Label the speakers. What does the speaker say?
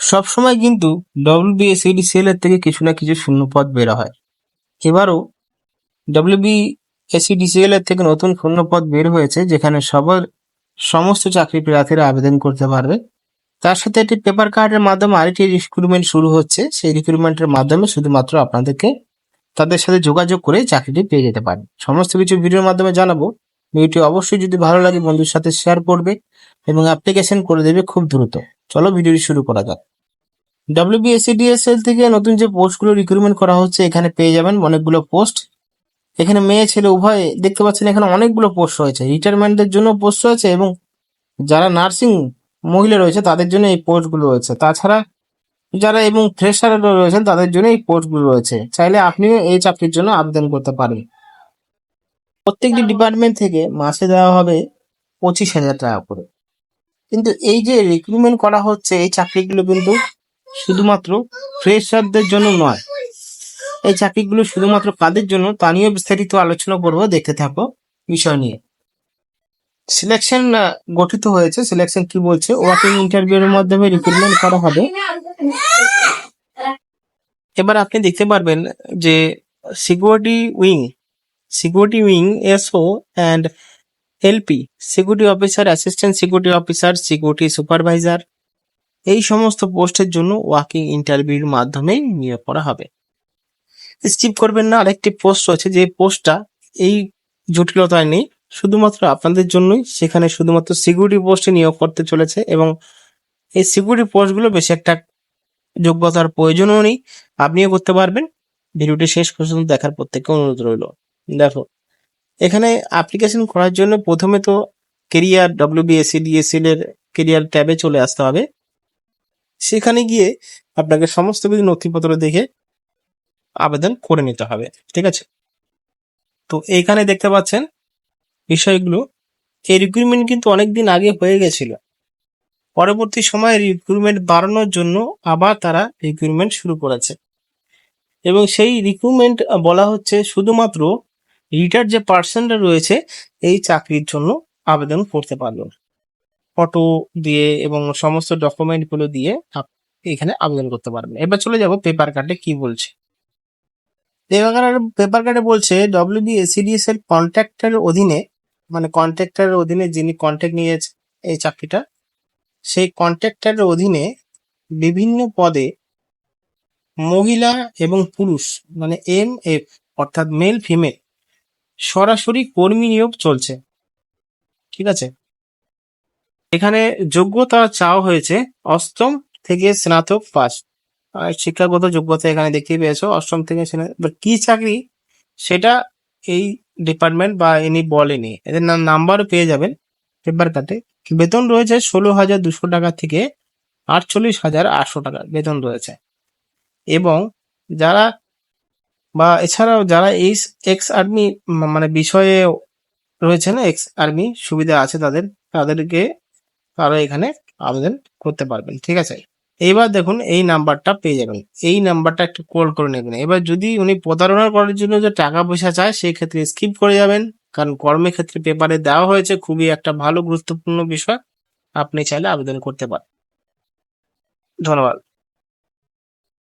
Speaker 1: সবসময় কিন্তু ডব্লিউবিএসিডিসিএল এর থেকে কিছু না কিছু শূন্য পদ বের হয়। এবারও ডব্লিউবিএসিডিসিএল এর থেকে নতুন শূন্য পদ বের হয়েছে, যেখানে সবার সমস্ত চাকরি প্রার্থীরা আবেদন করতে পারবে। তার সাথে একটি পেপার কার্ডের মাধ্যমে আরেকটি রিক্রুটমেন্ট শুরু হচ্ছে। সেই রিক্রুটমেন্টের মাধ্যমে শুধুমাত্র আপনাদেরকে তাদের সাথে যোগাযোগ করে চাকরিটি পেয়ে যেতে পারেন। সমস্ত কিছু ভিডিওর মাধ্যমে জানাব। ভিডিওটি অবশ্যই যদি ভালো লাগে, বন্ধুর সাথে শেয়ার করবে এবং অ্যাপ্লিকেশন করে দেবে খুব দ্রুত। চলো, ভিডিওটি শুরু করা যাক। ডব্লিউবিএসসিডিএসএল থেকে নতুন যে পোস্টগুলো রিক্রুটমেন্ট করা হচ্ছে এখানে পেয়ে যাবেন অনেকগুলো পোস্ট এখানে মেয়ে ছেলে উভয় দেখতে পাচ্ছেন এখানে অনেকগুলো পোস্ট রয়েছে। রিটায়ারমেন্টের জন্য পোস্ট রয়েছে এবং যারা নার্সিং মহিলা রয়েছে তাদের জন্য এই পোস্টগুলো রয়েছে। তাছাড়া যারা এবং ফ্রেশার রয়েছেন তাদের জন্য এই পোস্টগুলো রয়েছে। চাইলে আপনিও এই চাকরির জন্য আবেদন করতে পারেন। প্রত্যেকটি ডিপার্টমেন্ট থেকে মাসে দেওয়া হবে পঁচিশ হাজার টাকা করে। কিন্তু এই যে রিক্রুটমেন্ট করা হচ্ছে এই চাকরিগুলো কিন্তু শুধুমাত্র ফ্রেশারদের জন্য নয়। এই চাকরিগুলো শুধুমাত্র কাদের জন্য, তা নিয়ে বিস্তারিত আলোচনা করব, দেখতে থাকো বিষয় নিয়ে। সিলেকশন গঠিত হয়েছে। সিলেকশন কি বলছে? ওয়াকিং ইন্টারভিউ এর মাধ্যমে রিক্রুটমেন্ট করা হবে। এবার আপনি দেখতে পারবেন যে security wing security wing SO and LP security officer assistant security officer security supervisor এই সমস্ত পোস্টের জন্য ওয়াকিং ইন্টারভিউর মাধ্যমেই নিয়োগ করা হবে। স্কিপ করবেন না, আরেকটি পোস্ট রয়েছে যে পোস্টটা এই জটিলতায় নেই। শুধুমাত্র আপনাদের জন্যই সেখানে শুধুমাত্র সিকিউরিটি পোস্টে নিয়োগ করতে চলেছে এবং এই সিকিউরিটি পোস্টগুলো বেশি একটা যোগ্যতার প্রয়োজনও নেই। আপনিও করতে পারবেন। ভিডিওটি শেষ পর্যন্ত দেখার প্রত্যেককে অনুরোধ রইল। দেখো, এখানে অ্যাপ্লিকেশন করার জন্য প্রথমে তো কেরিয়ার ডব্লিউবিএসসি ডিএসএল এর কেরিয়ার ট্যাবে চলে আসতে হবে। সেখানে গিয়ে আপনাকে সমস্ত কিছু নথিপত্র দেখে আবেদন করে নিতে হবে, ঠিক আছে? তো এইখানে দেখতে পাচ্ছেন বিষয়গুলো। এই রিক্রুটমেন্ট কিন্তু অনেকদিন আগে হয়ে গেছিল। পরবর্তী সময়ে রিক্রুটমেন্ট বাড়ানোর জন্য আবার তারা রিক্রুটমেন্ট শুরু করেছে। এবং সেই রিক্রুটমেন্ট বলা হচ্ছে শুধুমাত্র রিটার যে পার্সনরা রয়েছে, এই চাকরির জন্য আবেদন করতে পারল। ফটো দিয়ে এবং সমস্ত ডকুমেন্টগুলো দিয়ে এখানে আবেদন করতে পারবেন। এবার চলে যাব পেপার কার্ডে কি বলছে। পেপার পেপার কার্ডে বলছে ডব্লিউবিএসিডিএস এর কন্ট্রাক্টরের অধীনে মানে কন্ট্রাক্টরের অধীনে যিনি কন্ট্রাক্ট নিয়েছে, এই চাকরিটা, সেই কন্ট্রাক্টরের অধীনে বিভিন্ন পদে মহিলা এবং পুরুষ মানে এম এফ অর্থাৎ মেল ফিমেল সরাসরি কর্মী নিয়োগ চলছে। ঠিক আছে? এখানে যোগ্যতা চাওয়া হয়েছে অষ্টম থেকে স্নাতক পাস। শিক্ষাগত যোগ্যতা এখানে দেখতেই পেয়েছ, অষ্টম থেকে কি চাকরি? সেটা এই ডিপার্টমেন্ট বা ইনি বলেনি এদের নাম্বারও পেয়ে যাবেন পেপার কাটে বেতন রয়েছে ষোলো হাজার দুশো টাকা থেকে আটচল্লিশ হাজার আটশো টাকা বেতন রয়েছে। এবং যারা বা এছাড়াও যারা এই এক্স আর্মি মানে বিষয়ে রয়েছে না এক্স আর্মি সুবিধা আছে তাদের, তাদেরকে তারা এখানে আবেদন করতে পারবেন, ঠিক আছে? এইবার দেখুন, এই নাম্বারটা পেয়ে যাবেন। এই নাম্বারটা একটু কল করে নেবেন। এবার যদি উনি প্রতারণা করার জন্য যে টাকা পয়সা চায়, সেই ক্ষেত্রে স্কিপ করে যাবেন। কারণ কর্মের ক্ষেত্রে পেপারে দেওয়া হয়েছে, খুবই একটা ভালো, গুরুত্বপূর্ণ বিষয়। আপনি চাইলে আবেদন করতে পারেন। ধন্যবাদ।